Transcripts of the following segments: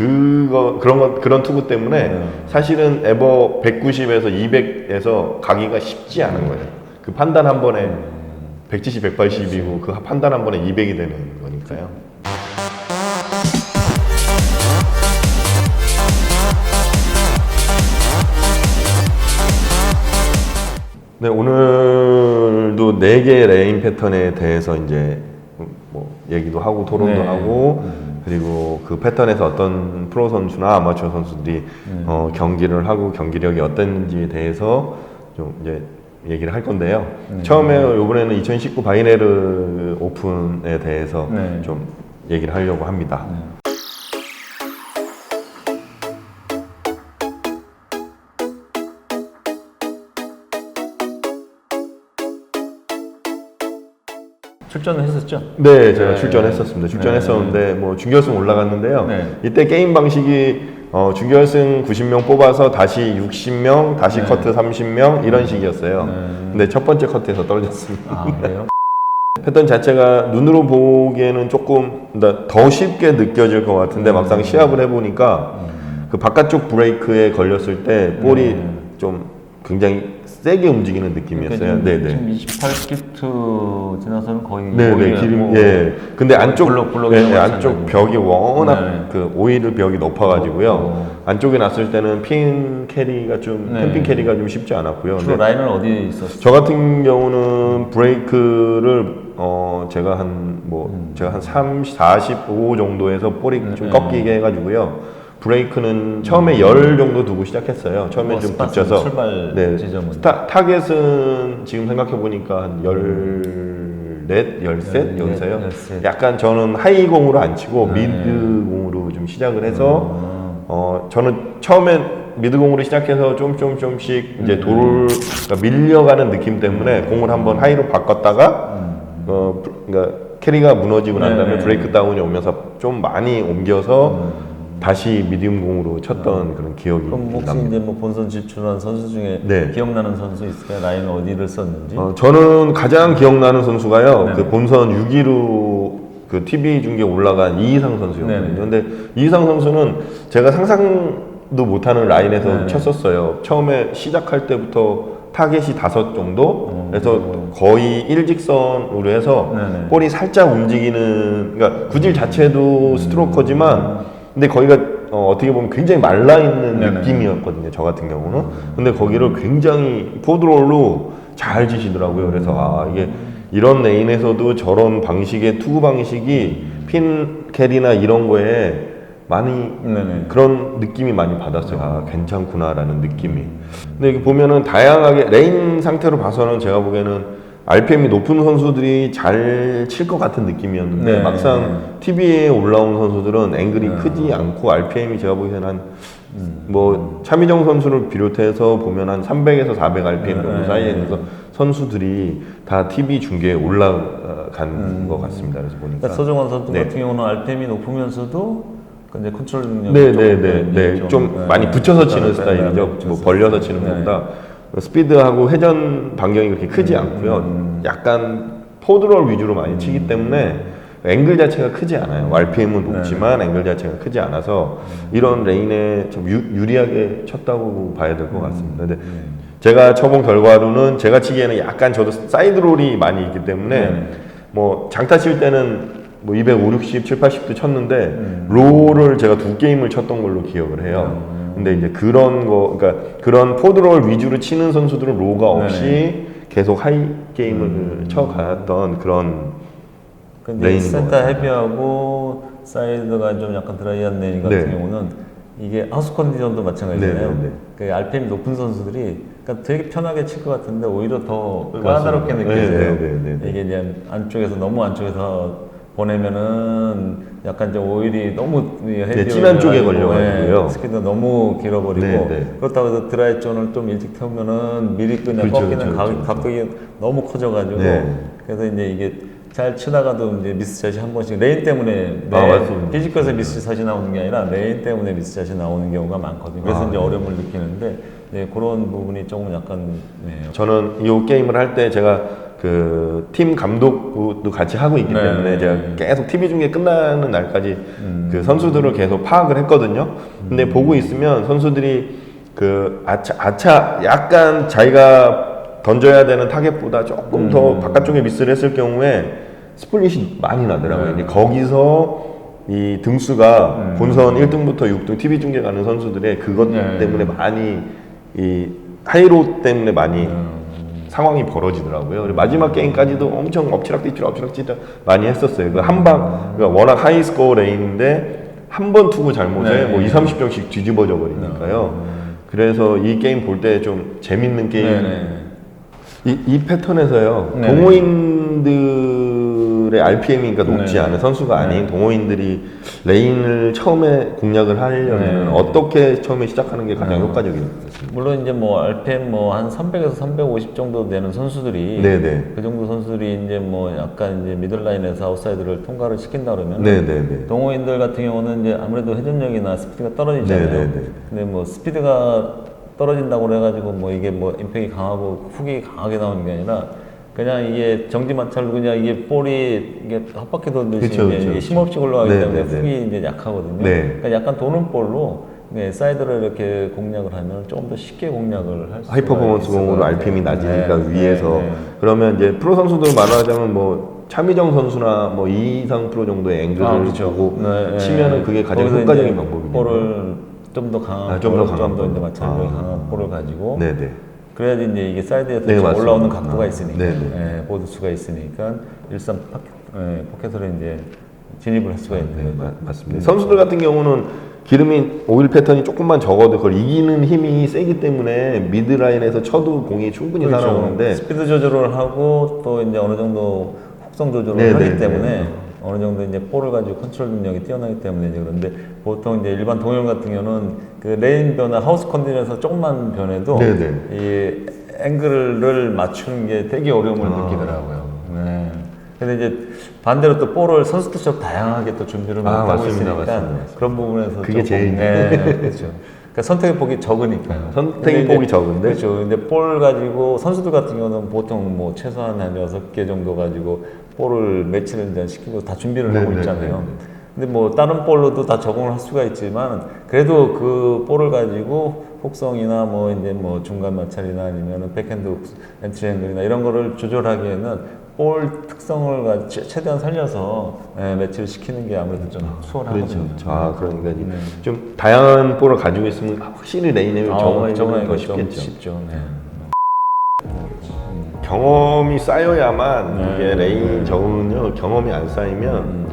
그거 그런 것 그런 투구 때문에 네. 사실은 에버 190에서 200에서 가기가 쉽지 않은 거예요. 그 판단 한 번에 170, 180이고 그 판단 한 번에 200이 되는 거니까요. 네, 오늘도 네 개의 레인 패턴에 대해서 이제 뭐 얘기도 하고 토론도 네. 하고 그리고 그 패턴에서 어떤 프로 선수나 아마추어 선수들이 어, 경기를 하고 경기력이 어땠는지에 대해서 좀 이제 얘기를 할 건데요. 처음에 이번에는 2019 바이네르 오픈에 대해서 네. 좀 얘기를 하려고 합니다. 출전을 했었죠. 네, 제가 네. 출전했었습니다. 출전했었는데 뭐 준결승 올라갔는데요. 네. 이때 게임 방식이 어, 준결승 90명 뽑아서 다시 60명, 다시 네. 커트 30명 이런 식이었어요. 네. 근데 첫 번째 커트에서 떨어졌습니다. 아 그래요? 패턴 자체가 눈으로 보기에는 조금 더 쉽게 느껴질 것 같은데 막상 시합을 해보니까 그 바깥쪽 브레이크에 걸렸을 때 볼이 네. 좀 굉장히 세게 움직이는 느낌이었어요. 네, 네. 지금 28피트 지나서는 거의 네, 네, 기름, 뭐 예. 근데 안쪽, 블록, 블록이 예, 안쪽. 벽이 워낙 네. 그 오일 벽이 높아가지고요. 어. 안쪽에 놨을 때는 핀 캐리가 좀, 네. 캠핑 캐리가 좀 쉽지 않았고요. 주로 라인은 어디에 있었어요? 저 같은 경우는 브레이크를 어 제가 한뭐 제가 한 30, 45 정도에서 볼이 좀 음, 꺾이게 해가지고요. 브레이크는 처음에 열 정도 두고 시작했어요. 처음에 뭐좀 붙여서 출발 네, 지점은? 스타, 타겟은 지금 생각해 보니까 한 열넷, 열셋 열- 여기서요. 열셋. 약간 저는 하이 공으로 안 치고 네. 미드 공으로 좀 시작을 해서 음. 어 저는 처음엔 미드 공으로 시작해서 좀 좀 좀씩 이제 음. 돌을 그러니까 밀려가는 느낌 때문에 공을 한번 하이로 바꿨다가 어 브- 그러니까 캐리가 무너지고 난 다음에 음. 네. 브레이크 다운이 오면서 좀 많이 옮겨서 다시 미디움 공으로 쳤던 그런 기억이 그럼 혹시 납니다. 이제 뭐 본선 진출한 선수 중에 네. 기억나는 선수 있을까요? 라인 어디를 썼는지? 어, 저는 가장 기억나는 선수가요. 네. 그 본선 6위로 그 TV 중계 올라간 이희상 선수였거든요. 네. 근데 이희상 선수는 제가 상상도 못하는 라인에서 네. 쳤었어요. 처음에 시작할 때부터 타겟이 다섯 정도, 어. 그래서 거의 일직선으로 해서 네, 네. 볼이 살짝 움직이는, 그러니까 구질 자체도 스트로커지만, 근데 거기가 어, 떻게 보면 굉장히 말라 있는 네, 네. 느낌이었거든요. 저 같은 경우는. 근데 거기를 굉장히 포드롤로 잘 지시더라고요. 그래서 아 이게 이런 레인에서도 저런 방식의 투구 방식이 핀 캐리나 이런 거에 많이 네네. 그런 느낌이 많이 받았어요. 아, 괜찮구나라는 느낌이. 근데 보면은 다양하게 레인 상태로 봐서는 제가 보기에는 RPM이 높은 선수들이 잘 칠 것 같은 느낌이었는데 네. 막상 TV에 올라온 선수들은 앵글이 크지 않고 RPM이 제가 보기에는 한뭐 차미정 선수를 비롯해서 보면 한 300에서 400 RPM 정도 네. 사이에 있는 선수들이 다 TV 중계에 올라간 것 같습니다. 그래서 보니까 그러니까 서정원 선수 네. 같은 경우는 RPM이 높으면서도 이제 컨트롤 능력이 네, 좀, 네, 네, 네. 좀 네. 많이 붙여서 치는 네, 스타일이죠. 네, 뭐. 벌려서 치는 네. 것보다 스피드하고 회전 반경이 그렇게 크지 않고요. 약간 포드롤 위주로 많이 치기 때문에 앵글 자체가 크지 않아요. RPM은 높지만 앵글 자체가 크지 않아서 이런 레인에 좀 유, 유리하게 쳤다고 봐야 될 것 같습니다. 근데 제가 쳐본 결과로는 제가 치기에는 약간 저도 사이드롤이 많이 있기 때문에 네. 뭐 장타 칠 때는 뭐 250, 60, 7, 80도 쳤는데 롤을 제가 두 게임을 쳤던 걸로 기억을 해요. 근데 이제 그런 거, 그러니까 그런 포드롤 위주로 치는 선수들은 로가 없이 계속 하이 게임을 쳐갔던 그런 근데 센터. 헤비하고 사이드가 좀 약간 드라이한 레인 같은 네. 경우는 이게 하우스 컨디션도 마찬가지잖아요. 네, 네, 네. 그 RPM 높은 선수들이 그러니까 되게 편하게 칠 것 같은데 오히려 더. 까다롭게 네, 느껴져요. 네, 네, 네, 네. 이게 이제 안쪽에서 너무 안쪽에서 보내면은 약간 좀 오일이 너무 헤비 진한 쪽에 걸려가지고요. 네, 스피드 너무 길어버리고 네, 네. 그렇다고 해서 드라이 존을 좀 일찍 태우면은 미리 그냥 그렇죠, 꺾이는 그렇죠, 각, 그렇죠. 각도기 너무 커져가지고 네. 그래서 이제 이게 잘 치다가도 이제 미스샷이 한 번씩 레인 때문에 아, 네, 맞습니다. 피지컬에서 미스샷이 나오는 게 아니라 레인 때문에 미스샷이 나오는 경우가 많거든요. 그래서 아, 이제 네. 어려움을 느끼는데 네, 그런 부분이 조금 약간 네, 저는 이 게임을 할 때 제가 그 팀 감독도 같이 하고 있기 네. 때문에 제가 계속 TV 중계 끝나는 날까지 그 선수들을 계속 파악을 했거든요. 근데 보고 있으면 선수들이 그 아차, 아차 약간 자기가 던져야 되는 타겟보다 조금 더 바깥쪽에 미스를 했을 경우에 스플릿이 많이 나더라고요. 이제 거기서 이 등수가 본선 1등부터 6등 TV 중계 가는 선수들의 그것 네. 때문에 많이 이 하이로 때문에 많이 상황이 벌어지더라고요. 마지막 게임까지도 엄청 엎치락뒤치락 엎치락뒤치락 많이 했었어요. 그 한방 그러니까 워낙 하이 스코어 레인인데 한 번 투구 잘못에 네. 뭐 2, 30점씩 뒤집어져 버리니까요. 그래서 이 게임 볼 때 좀 재밌는 게임 네 네. 이, 이 패턴에서요 네네. 동호인들 의 RPM이니까 높지 네네. 않은 선수가 아닌 동호인들이 레인을 처음에 공략을 하려면 네네. 어떻게 처음에 시작하는 게 가장 네. 효과적인 것 같습니다. 물론 이제 뭐 RPM 뭐 한 300에서 350 정도 되는 선수들이 네네. 그 정도 선수들이 이제 뭐 약간 이제 미들라인에서 아웃사이드를 통과를 시킨다 그러면 네네네. 동호인들 같은 경우는 이제 아무래도 회전력이나 스피드가 떨어지잖아요. 네네네. 근데 뭐 스피드가 떨어진다고 그래가지고 뭐 이게 뭐 임팩이 강하고 훅이 강하게 나오는 게 아니라 그냥 이게 정지 마찰로 그냥 이게 볼이 이게 헛바퀴 돌듯이 그쵸, 이제 그쵸, 이게. 힘없이 올라가기 네, 때문에 네, 네. 훅이 이제 약하거든요. 네. 그러니까 약간 도는 볼로 네, 사이드를 이렇게 공략을 하면 조금 더 쉽게 공략을 할 수. 하이 퍼포먼스 공으로 RPM이 낮으니까 위에서 네. 그러면 이제 프로 선수들 말하자면 뭐 차미정 선수나 뭐 이상 프로 정도의 앵글을 아, 그렇죠. 네, 네. 치면은 그게 가장 효과적인 이제 방법이에요. 볼을 좀 더 강한 아, 좀더 볼, 강한 좀더 이제 볼. 마찰력이 아. 강한 볼을 가지고 네네. 그래야지 이제 이게 사이드에서 네, 맞습니다. 올라오는 각도가 아, 있으니까 네 네. 예, 보드 수가 있으니까 일산 파켓, 예, 포켓으로 이제 진입을 할 수가 있는 네, 거죠. 마- 맞습니다. 선수들 같은 경우는 기름이 오일 패턴이 조금만 적어도 그걸 이기는 힘이 세기 때문에 미드라인에서 쳐도 공이 충분히 그렇죠. 살아오는데 스피드 조절을 하고 또 이제 어느 정도 속성 조절을 네, 하기 네, 때문에 네. 어느 정도 이제 볼을 가지고 컨트롤 능력이 뛰어나기 때문에 이제 그런데 보통 이제 일반 동호인 같은 경우는 그 레인 변화 하우스 컨디션에서 조금만 변해도 네, 네. 이 앵글을 맞추는 게 되게 어려움을 아. 느끼더라고요. 네. 근데 이제 반대로 또 볼을 선수들처럼 다양하게 또 준비를 아, 하고 맞습니다, 있으니까 맞습니다, 맞습니다. 그런 부분에서 그게 조금, 제일 네, 그렇죠. 그러니까 선택의 폭이 적으니까요. 선택의 근데 폭이 이제 적은데? 그렇죠. 근데 볼 가지고 선수들 같은 경우는 보통 뭐 최소한 한 여섯 개 정도 가지고 볼을 매치를 이제 시키고 다 준비를 네, 하고 네, 있잖아요. 네, 네. 근데 뭐 다른 볼로도 다 적응을 할 수가 있지만 그래도 그 볼을 가지고 혹성이나 뭐 이제 뭐 중간 마찰이나 아니면은 백핸드 엔트리 앵글이나 이런 거를 조절하기에는 볼 특성을 가- 최- 최대한 살려서 예, 매치를 시키는 게 아무래도 좀 수월하거든요. 그렇죠. 아 그러니까 네. 좀 다양한 볼을 가지고 있으면 확실히 레인을 아, 정하기가 더좀 쉽겠죠. 쉽죠. 네. 경험이 쌓여야만 네. 이게 레인 적응은요 경험이 안 쌓이면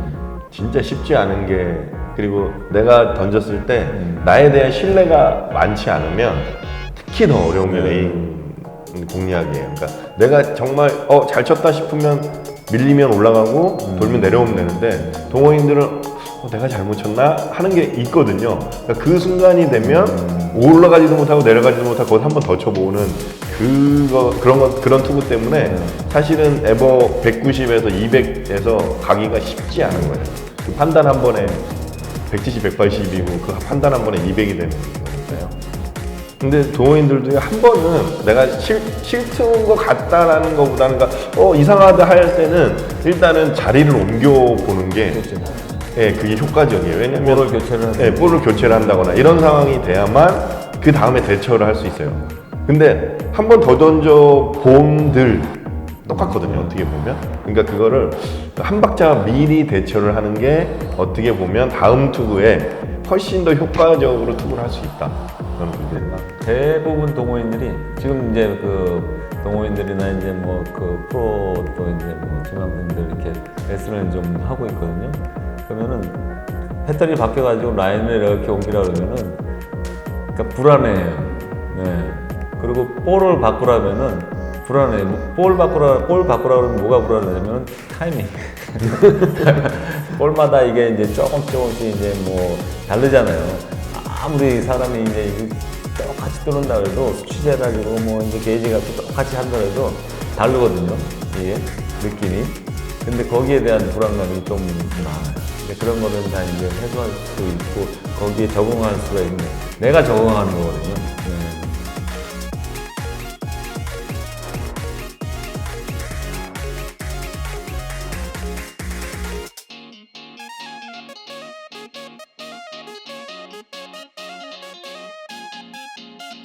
진짜 쉽지 않은 게 그리고 내가 던졌을 때 음. 나에 대한 신뢰가 많지 않으면 특히 더 어려운 게 네. 레인 공략이에요. 그러니까 내가 정말 어 잘 쳤다 싶으면 밀리면 올라가고 음. 돌면 내려오면 되는데 동호인들은 어, 내가 잘못 쳤나 하는 게 있거든요. 그러니까 그 순간이 되면 음. 올라가지도 못하고 내려가지도 못하고 거기서 한 번 더 쳐보는 그거 그런 거 그런 투구 때문에 네. 사실은 에버 190에서 200에서 가기가 쉽지 않은 거예요. 그 판단 한 번에 170, 180이고 그 판단 한 번에 200이 되는 거니까요. 근데 동호인들도 한 번은 내가 실, 실투인 것 같다라는 것보다는 그러니까 어 이상하다 할 때는 일단은 자리를 옮겨 보는 게. 예, 그게 효과적이에요. 왜냐면 볼을 교체를 예, 볼을 교체를 한다거나 이런 상황이 돼야만 그 다음에 대처를 할 수 있어요. 근데 한 번 더 던져 본들 똑같거든요. 어떻게 보면. 그러니까 그거를 한 박자 미리 대처를 하는 게 어떻게 보면 다음 투구에 훨씬 더 효과적으로 투구를 할 수 있다. 그런 문제가. 대부분 동호인들이 지금 이제 그 동호인들이나 이제 뭐 그 프로 또 이제 뭐 팀원분들 이렇게 레슨을 좀 하고 있거든요. 그러면은 패턴이 바뀌어가지고 라인을 이렇게 옮기라 그러면은 그러니까 불안해요. 네. 그리고 볼을 바꾸라면은 불안해. 요볼 바꾸라 볼 바꾸라 그러면 뭐가 불안하냐면 타이밍. 볼마다 이게 이제 조금씩 조금씩 이제 뭐 다르잖아요. 아무리 사람이 이제 똑같이 뚫는다 그래도 가지고 뭐 이제 게이지가 똑같이 한다 해도 다르거든요. 이게 느낌이. 근데 거기에 대한 불안감이 좀 많아요. 근데 그런 거는 다 이제 해소할 수 있고 거기에 적응할 수가 있는 내가 적응하는 거거든요.